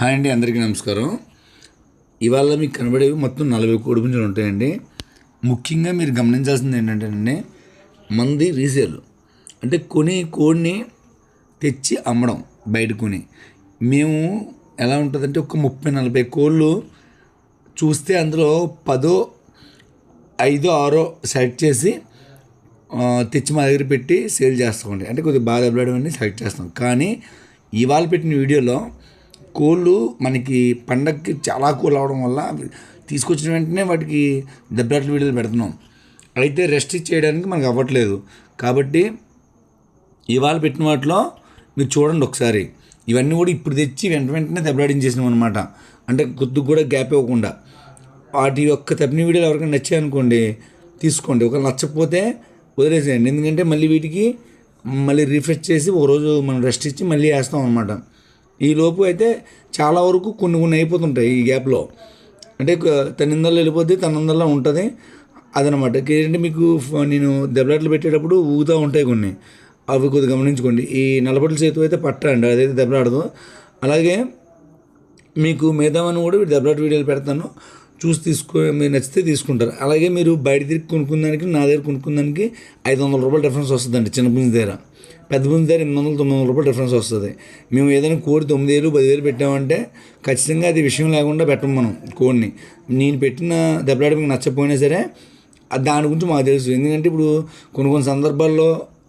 Hi అండి అందరికీ నమస్కారం. ఇవాళ మీకు కనబడేవి మొత్తం నలభై కోడి పుంజులు ఉంటాయండి. ముఖ్యంగా మీరు గమనించాల్సింది ఏంటంటేనండి మంది రీసేల్. అంటే కొని కోడిని తెచ్చి అమ్మడం బయట కొని. మేము ఎలా ఉంటుందంటే ఒక ముప్పై నలభై కోళ్ళు చూస్తే అందులో పదో ఐదో ఆరో సెలెక్ట్ చేసి తెచ్చి మా దగ్గర పెట్టి సేల్ చేస్తామండి. అంటే కొద్దిగా బాగా దెబ్బలాడడం అన్ని సెలెక్ట్ చేస్తాం. కానీ ఇవాళ పెట్టిన వీడియోలో కోళ్ళు మనకి పండగకి చాలా కోళ్ళు అవడం వల్ల తీసుకొచ్చిన వెంటనే వాటికి దెబ్బలాట్లు వీడియోలు పెడుతున్నాం. అయితే రెస్ట్ చేయడానికి మనకు అవ్వట్లేదు. కాబట్టి ఇవాళ పెట్టిన వాటిలో మీరు చూడండి ఒకసారి. ఇవన్నీ కూడా ఇప్పుడు తెచ్చి వెంట వెంటనే దెబ్బలాడించేసినాం అనమాట అంటే కొద్దిగా కూడా గ్యాప్ ఇవ్వకుండా. వాటి యొక్క తప్పిన వీడియోలు ఎవరికైనా నచ్చాయనుకోండి తీసుకోండి. ఒకవేళ నచ్చకపోతే వదిలేసేయండి. ఎందుకంటే మళ్ళీ వీటికి మళ్ళీ రీఫ్రెష్ చేసి ఒక రోజు మనం రెస్ట్ ఇచ్చి మళ్ళీ వేస్తాం అనమాట ఈ లోపు అయితే చాలా వరకు కొన్ని కొన్ని అయిపోతుంటాయి ఈ గ్యాప్లో. అంటే తన్నిందల్లో తనిందల్లో వెళ్ళిపోద్ది తనందల్లో ఉంటుంది అదనమాట. ఏంటంటే మీకు నేను దెబ్బలాట్లు పెట్టేటప్పుడు ఊగుతూ ఉంటాయి కొన్ని. అవి కొద్దిగా గమనించుకోండి. ఈ నలబట్ల చేతు అయితే పట్టండి అదైతే దెబ్బలాడదు. అలాగే మీకు మిగతావన్నీ కూడా వీటి దెబ్బలాట వీడియోలు పెడతాను. చూసి తీసుకో మీరు నచ్చితే తీసుకుంటారు. అలాగే మీరు బయట తిరిగి కొనుక్కుందానికి నా దగ్గర కొనుక్కుందానికి ఐదు వందల రూపాయలు డిఫరెన్స్ వస్తుందండి చిన్న పుంజి దగ్గర. పెద్ద పుంజి దగ్గర ఎనిమిది వందల తొమ్మిది వందల రూపాయలు డిఫరెన్స్ వస్తుంది. మేము ఏదైనా కోడి తొమ్మిది వేలు పది వేలు పెట్టామంటే ఖచ్చితంగా అది విషయం లేకుండా పెట్టం మనం కోడిని. నేను పెట్టిన దెబ్బలాడ మీకు నచ్చకపోయినా సరే దాని గురించి మాకు తెలుసు. ఎందుకంటే ఇప్పుడు కొన్ని కొన్ని సందర్భాల్లో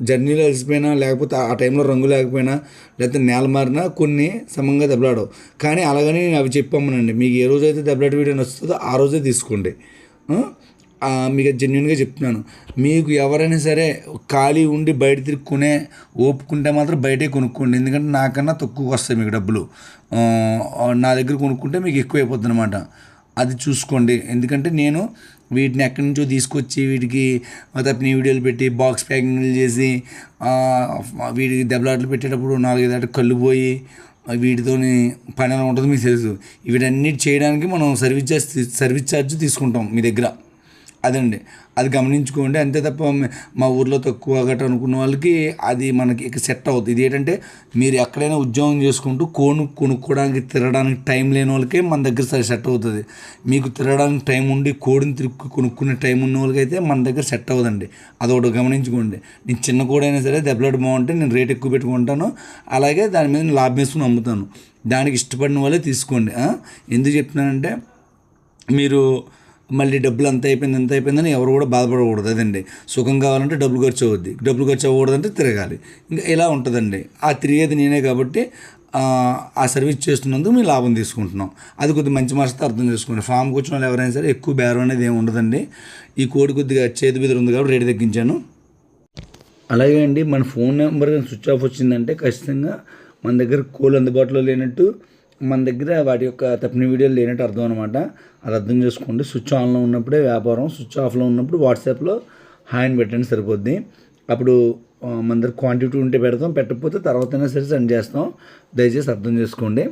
జర్నీలో అలసిపోయినా లేకపోతే ఆ టైంలో రంగు లేకపోయినా లేకపోతే నేల మారినా కొన్ని సమంగా దెబ్బలాడవు. కానీ అలాగని నేను అవి చెప్పామనండి. మీకు ఏ రోజైతే దెబ్బలాట వీడియో నచ్చుతుందో ఆ రోజే తీసుకోండి. మీకు జెన్యున్గా చెప్తున్నాను. మీకు ఎవరైనా సరే ఖాళీ ఉండి బయట తిరిగి కొనే ఓపుకుంటే మాత్రం బయటే కొనుక్కోండి. ఎందుకంటే నాకన్నా తక్కువ వస్తాయి మీకు డబ్బులు. నా దగ్గర కొనుక్కుంటే మీకు ఎక్కువ అయిపోతుంది అనమాట అది చూసుకోండి. ఎందుకంటే నేను వీటిని ఎక్కడి నుంచో తీసుకొచ్చి వీటికి తప్పిన వీడియోలు పెట్టి బాక్స్ ప్యాకింగ్లు చేసి వీటికి దెబ్బలాట్లు పెట్టేటప్పుడు నాలుగైదు ఆట కళ్ళు పోయి వీటితోని పని ఎలా ఉంటుందో మీకు తెలుసు. వీటన్నిటి చేయడానికి మనం సర్వీస్ చార్జ్ సర్వీస్ ఛార్జ్ తీసుకుంటాం మీ దగ్గర. అదండి. అది గమనించుకోండి. అంతే తప్ప మా ఊర్లో తక్కువ గట్రా అనుకున్న వాళ్ళకి అది మనకి ఇక సెట్ అవుతుంది ఇది ఏంటంటే మీరు ఎక్కడైనా ఉద్యోగం చేసుకుంటూ కోను కొనుక్కోవడానికి తిరగడానికి టైం లేని వాళ్ళకే మన దగ్గర సరే సెట్ అవుతుంది. మీకు తిరగడానికి టైం ఉండి కోడిని తిరుక్కు కొనుక్కునే టైం ఉన్న వాళ్ళకైతే మన దగ్గర సెట్ అవ్వదండి. అదొకటి గమనించుకోండి. నేను చిన్న కోడైనా సరే దెబ్బలాట బాగుంటే నేను రేట్ ఎక్కువ పెట్టుకుంటాను. అలాగే దాని మీద నేను లాభం వేసుకుని అమ్ముతాను. దానికి ఇష్టపడిన వాళ్ళే తీసుకోండి. ఎందుకు చెప్తున్నానంటే మీరు మళ్ళీ డబ్బులు అంత అయిపోయింది ఎంత అయిపోయిందని ఎవరు కూడా బాధపడకూడదు. అదండి. సుఖం కావాలంటే డబ్బులు ఖర్చు అవుద్ది. డబ్బులు ఖర్చు అవ్వకూడదంటే తిరగాలి. ఇంకా ఇలా ఉంటుందండి. ఆ తిరిగేది నేనే కాబట్టి ఆ, సర్వీస్ చేస్తున్నందుకు మేము లాభం తీసుకుంటున్నాం. అది కొద్దిగా మంచి మనసుతో అర్థం చేసుకోండి. ఫామ్కి వచ్చిన వాళ్ళు ఎవరైనా సరే ఎక్కువ బేరం అనేది ఏమి ఉండదండి. ఈ కోడి కొద్దిగా చేతి బెదిరి ఉంది కాబట్టి రేటు తగ్గించాను. అలాగే అండి మన ఫోన్ నెంబర్ స్విచ్ ఆఫ్ వచ్చిందంటే ఖచ్చితంగా మన దగ్గర కోళ్ళు అందుబాటులో లేనట్టు మన దగ్గర వాటి యొక్క తప్పిన వీడియోలు లేనట్టు అర్థం అనమాట అది అర్థం చేసుకోండి. స్విచ్ ఆన్లో ఉన్నప్పుడే వ్యాపారం స్విచ్ ఆఫ్లో ఉన్నప్పుడు వాట్సాప్లో హాయ్ అని పెట్టండి సరిపోద్ది. అప్పుడు మన దగ్గర క్వాంటిటీ ఉంటే పెడతాం పెట్టకపోతే తర్వాతైనా సరే సెండ్ చేస్తాం. దయచేసి అర్థం చేసుకోండి.